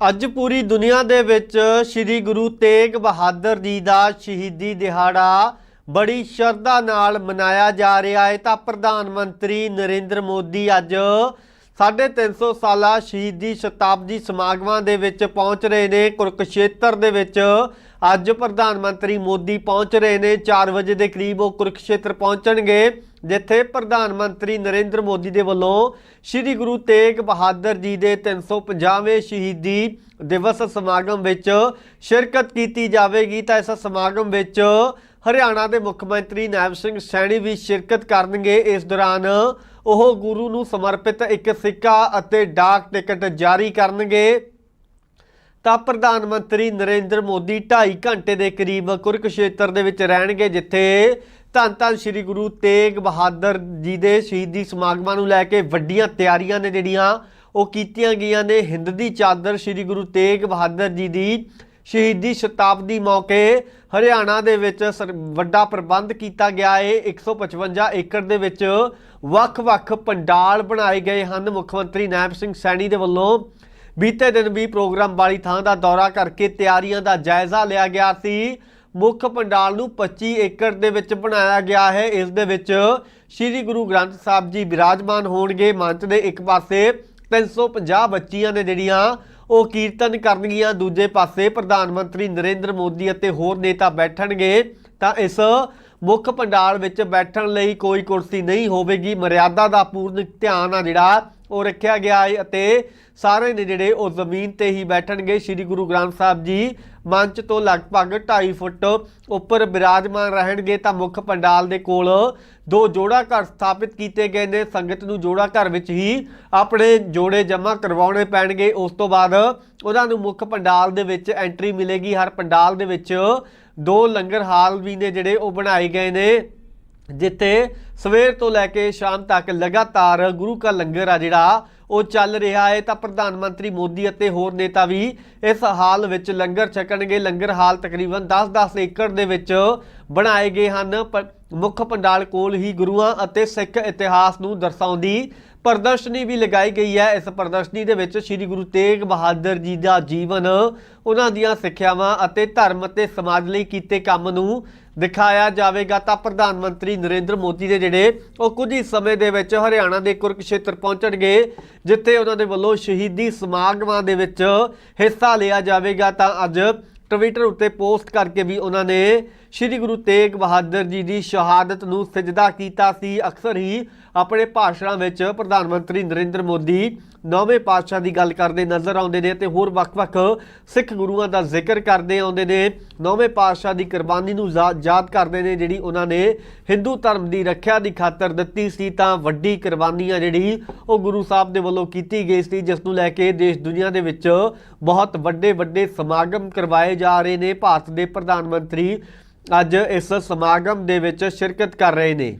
ਅੱਜ ਪੂਰੀ ਦੁਨੀਆ ਦੇ ਵਿੱਚ ਸ੍ਰੀ ਗੁਰੂ ਤੇਗ ਬਹਾਦਰ ਜੀ ਦਾ ਸ਼ਹੀਦੀ ਦਿਹਾੜਾ ਬੜੀ ਸ਼ਰਧਾ ਨਾਲ ਮਨਾਇਆ ਜਾ ਰਿਹਾ ਹੈ। ਤਾਂ ਪ੍ਰਧਾਨ ਮੰਤਰੀ ਨਰਿੰਦਰ ਮੋਦੀ ਅੱਜ 350 ਸਾਲਾ ਸ਼ਹੀਦੀ ਸ਼ਤਾਬਦੀ ਸਮਾਗਮਾਂ ਦੇ ਵਿੱਚ ਪਹੁੰਚ ਰਹੇ ਨੇ, ਕੁਰਕਸ਼ੇਤਰ ਦੇ ਵਿੱਚ। ਅੱਜ ਪ੍ਰਧਾਨ ਮੰਤਰੀ ਮੋਦੀ ਪਹੁੰਚ ਰਹੇ ਨੇ 4 ਵਜੇ ਦੇ ਕਰੀਬ ਉਹ ਕੁਰਕਸ਼ੇਤਰ ਪਹੁੰਚਣਗੇ, ਜਿੱਥੇ ਪ੍ਰਧਾਨ ਮੰਤਰੀ ਨਰਿੰਦਰ ਮੋਦੀ ਦੇ ਵੱਲੋਂ ਸ੍ਰੀ ਗੁਰੂ ਤੇਗ ਬਹਾਦਰ ਜੀ ਦੇ 350ਵੇਂ ਸ਼ਹੀਦੀ ਦਿਵਸ ਸਮਾਗਮ ਵਿੱਚ ਸ਼ਿਰਕਤ ਕੀਤੀ ਜਾਵੇਗੀ। ਤਾਂ ਇਸ ਸਮਾਗਮ ਵਿੱਚ ਹਰਿਆਣਾ ਦੇ ਮੁੱਖ ਮੰਤਰੀ ਨਾਇਬ ਸਿੰਘ ਸੈਣੀ ਵੀ ਸ਼ਿਰਕਤ ਕਰਨਗੇ। ਇਸ ਦੌਰਾਨ ਉਹ ਗੁਰੂ ਨੂੰ ਸਮਰਪਿਤ ਇੱਕ ਸਿੱਕਾ ਅਤੇ ਡਾਕ ਟਿਕਟ ਜਾਰੀ ਕਰਨਗੇ। ਤਾਂ ਪ੍ਰਧਾਨ ਮੰਤਰੀ ਨਰਿੰਦਰ ਮੋਦੀ 2.5 ਘੰਟੇ ਦੇ ਕਰੀਬ ਕੁਰਕਸ਼ੇਤਰ ਦੇ ਵਿੱਚ ਰਹਿਣਗੇ, ਜਿੱਥੇ ਧੰਨ ਧੰਨ ਸ੍ਰੀ ਗੁਰੂ ਤੇਗ ਬਹਾਦਰ ਜੀ ਦੇ ਸ਼ਹੀਦੀ ਸਮਾਗਮਾਂ ਨੂੰ ਲੈ ਕੇ ਵੱਡੀਆਂ ਤਿਆਰੀਆਂ ਨੇ ਜਿਹੜੀਆਂ ਉਹ ਕੀਤੀਆਂ ਗਈਆਂ ਨੇ। ਹਿੰਦ ਦੀ ਚਾਦਰ ਸ੍ਰੀ ਗੁਰੂ ਤੇਗ ਬਹਾਦਰ ਜੀ ਦੀ ਸ਼ਹੀਦੀ ਸ਼ਤਾਬਦੀ ਮੌਕੇ ਹਰਿਆਣਾ ਦੇ ਵਿੱਚ ਸਰ- ਵੱਡਾ ਪ੍ਰਬੰਧ ਕੀਤਾ ਗਿਆ ਹੈ 155 ਏਕੜ ਦੇ ਵਿੱਚ ਵੱਖ-ਵੱਖ ਪੰਡਾਲ ਬਣਾਏ ਗਏ ਹਨ। ਮੁੱਖ ਮੰਤਰੀ ਨਾਇਬ ਸਿੰਘ ਸੈਣੀ ਦੇ ਵੱਲੋਂ ਬੀਤੇ ਦਿਨ ਵੀ ਪ੍ਰੋਗਰਾਮ ਵਾਲੀ ਥਾਂ ਦਾ ਦੌਰਾ ਕਰਕੇ ਤਿਆਰੀਆਂ ਦਾ ਜਾਇਜ਼ਾ ਲਿਆ ਗਿਆ ਸੀ। ਮੁੱਖ ਪੰਡਾਲ ਨੂੰ 25 ਏਕੜ ਦੇ ਵਿੱਚ ਬਣਾਇਆ ਗਿਆ ਹੈ। ਇਸ ਦੇ ਵਿੱਚ ਸ੍ਰੀ ਗੁਰੂ ਗ੍ਰੰਥ ਸਾਹਿਬ ਜੀ ਬਿਰਾਜਮਾਨ ਹੋਣਗੇ। ਮੰਚ ਦੇ ਇੱਕ ਪਾਸੇ 350 ਬੱਚੀਆਂ ਨੇ ਜਿਹੜੀਆਂ ਉਹ ਕੀਰਤਨ ਕਰਨਗੀਆਂ, ਦੂਜੇ ਪਾਸੇ ਪ੍ਰਧਾਨ ਮੰਤਰੀ ਨਰਿੰਦਰ ਮੋਦੀ ਅਤੇ ਹੋਰ ਨੇਤਾ ਬੈਠਣਗੇ। ਤਾਂ ਇਸ ਮੁੱਖ ਪੰਡਾਲ ਵਿੱਚ ਬੈਠਣ ਲਈ ਕੋਈ ਕੁਰਸੀ ਨਹੀਂ ਹੋਵੇਗੀ। ਮਰਿਆਦਾ ਦਾ ਪੂਰਨ ਧਿਆਨ ਆ ਜਿਹੜਾ, ਉਹ ਰੱਖਿਆ ਗਿਆ ਹੈ ਅਤੇ ਸਾਰੇ ਨੇ ਜਿਹੜੇ ਉਹ ਜ਼ਮੀਨ ਤੇ ਹੀ ਬੈਠਣਗੇ। ਸ੍ਰੀ ਗੁਰੂ ਗ੍ਰੰਥ ਸਾਹਿਬ ਜੀ ਮੰਚ ਤੋਂ ਲਗਭਗ 2.5 ਫੁੱਟ ਉੱਪਰ ਬਿਰਾਜਮਾਨ ਰਹਿਣਗੇ ਤਾਂ ਮੁੱਖ ਪੰਡਾਲ ਦੇ ਕੋਲ ਦੋ ਜੋੜਾ ਘਰ ਸਥਾਪਿਤ ਕੀਤੇ ਗਏ ਨੇ। ਸੰਗਤ ਨੂੰ ਜੋੜਾ ਘਰ ਵਿੱਚ ਹੀ ਆਪਣੇ ਜੋੜੇ ਜਮ੍ਹਾਂ ਕਰਵਾਉਣੇ ਪੈਣਗੇ। ਉਸ ਤੋਂ ਬਾਅਦ ਉਹਨਾਂ ਨੂੰ ਮੁੱਖ ਪੰਡਾਲ ਦੇ ਵਿੱਚ ਐਂਟਰੀ ਮਿਲੇਗੀ। ਹਰ ਪੰਡਾਲ ਦੇ ਵਿੱਚ ਦੋ ਲੰਗਰ ਹਾਲ ਵੀ ਨੇ ਜਿਹੜੇ ਉਹ ਬਣਾਏ ਗਏ ਨੇ, ਜਿੱਥੇ ਸਵੇਰ ਤੋਂ ਲੈ ਕੇ ਸ਼ਾਮ ਤੱਕ ਲਗਾਤਾਰ ਗੁਰੂ ਕਾ ਲੰਗਰ ਆ ਜਿਹੜਾ, ਉਹ ਚੱਲ ਰਿਹਾ ਹੈ। ਤਾਂ ਪ੍ਰਧਾਨ ਮੰਤਰੀ ਮੋਦੀ ਅਤੇ ਹੋਰ ਨੇਤਾ ਵੀ ਇਸ ਹਾਲ ਵਿੱਚ ਲੰਗਰ ਛਕਣਗੇ। ਲੰਗਰ ਹਾਲ ਤਕਰੀਬਨ 10-10 ਏਕੜ ਦੇ ਵਿੱਚ ਬਣਾਏ ਗਏ ਹਨ। ਮੁੱਖ ਪੰਡਾਲ ਕੋਲ ਹੀ ਗੁਰੂਆਂ ਅਤੇ ਸਿੱਖ ਇਤਿਹਾਸ ਨੂੰ ਦਰਸਾਉਂਦੀ ਪ੍ਰਦਰਸ਼ਨੀ ਵੀ ਲਗਾਈ ਗਈ ਹੈ। ਇਸ ਪ੍ਰਦਰਸ਼ਨੀ ਦੇ ਵਿੱਚ ਸ੍ਰੀ ਗੁਰੂ ਤੇਗ ਬਹਾਦਰ ਜੀ ਦਾ ਜੀਵਨ, ਉਹਨਾਂ ਦੀਆਂ ਸਿੱਖਿਆਵਾਂ ਅਤੇ ਧਰਮ ਅਤੇ ਸਮਾਜ ਲਈ ਕੀਤੇ ਕੰਮ ਨੂੰ ਦਿਖਾਇਆ ਜਾਵੇਗਾ। ਤਾਂ ਪ੍ਰਧਾਨ ਮੰਤਰੀ ਨਰਿੰਦਰ ਮੋਦੀ ਦੇ ਜਿਹੜੇ ਉਹ ਕੁਝ ਹੀ ਸਮੇਂ ਦੇ ਵਿੱਚ ਹਰਿਆਣਾ ਦੇ ਕੁਰਕਸ਼ੇਤਰ ਪਹੁੰਚਣਗੇ, ਜਿੱਥੇ ਉਹਨਾਂ ਦੇ ਵੱਲੋਂ ਸ਼ਹੀਦੀ ਸਮਾਗਮਾਂ ਦੇ ਵਿੱਚ ਹਿੱਸਾ ਲਿਆ ਜਾਵੇਗਾ। ਤਾਂ ਅੱਜ ਟਵਿੱਟਰ ਉੱਤੇ ਪੋਸਟ ਕਰਕੇ ਵੀ ਉਹਨਾਂ ਨੇ ਸ੍ਰੀ ਗੁਰੂ ਤੇਗ ਬਹਾਦਰ ਜੀ ਦੀ ਸ਼ਹਾਦਤ ਨੂੰ ਸਜਦਾ ਕੀਤਾ ਸੀ। ਅਕਸਰ ਹੀ ਆਪਣੇ ਭਾਸ਼ਣਾਂ ਵਿੱਚ ਪ੍ਰਧਾਨ ਮੰਤਰੀ ਨਰਿੰਦਰ ਮੋਦੀ ਨੌਵੇਂ ਪਾਤਸ਼ਾਹ ਦੀ ਗੱਲ ਕਰਦੇ ਨਜ਼ਰ ਆਉਂਦੇ ਨੇ ਤੇ ਹੋਰ ਵੱਖ-ਵੱਖ ਸਿੱਖ ਗੁਰੂਆਂ ਦਾ ਜ਼ਿਕਰ ਕਰਦੇ ਆਉਂਦੇ ਨੇ। ਨੌਵੇਂ ਪਾਤਸ਼ਾਹ ਦੀ ਕੁਰਬਾਨੀ ਨੂੰ ਯਾ- ਯਾਦ ਕਰਦੇ ਨੇ ਜਿਹੜੀ ਉਹਨਾਂ ਨੇ ਹਿੰਦੂ ਧਰਮ ਦੀ ਰੱਖਿਆ ਦੀ ਖਾਤਰ ਦਿੱਤੀ ਸੀ ਤਾਂ ਵੱਡੀ ਕੁਰਬਾਨੀ ਆ ਜਿਹੜੀ ਉਹ ਗੁਰੂ ਸਾਹਿਬ ਦੇ ਵੱਲੋਂ ਕੀਤੀ ਗਈ ਸੀ, ਜਿਸ ਨੂੰ ਲੈ ਕੇ ਦੇਸ਼ ਦੁਨੀਆ ਦੇ ਵਿੱਚ ਬਹੁਤ ਵੱਡੇ ਵੱਡੇ ਸਮਾਗਮ ਕਰਵਾਏ ਜਾ ਰਹੇ ਨੇ। ਭਾਰਤ ਦੇ ਪ੍ਰਧਾਨ ਮੰਤਰੀ ਅੱਜ ਇਸ ਸਮਾਗਮ ਦੇ ਵਿੱਚ ਸ਼ਿਰਕਤ ਕਰ ਰਹੇ ਨੇ।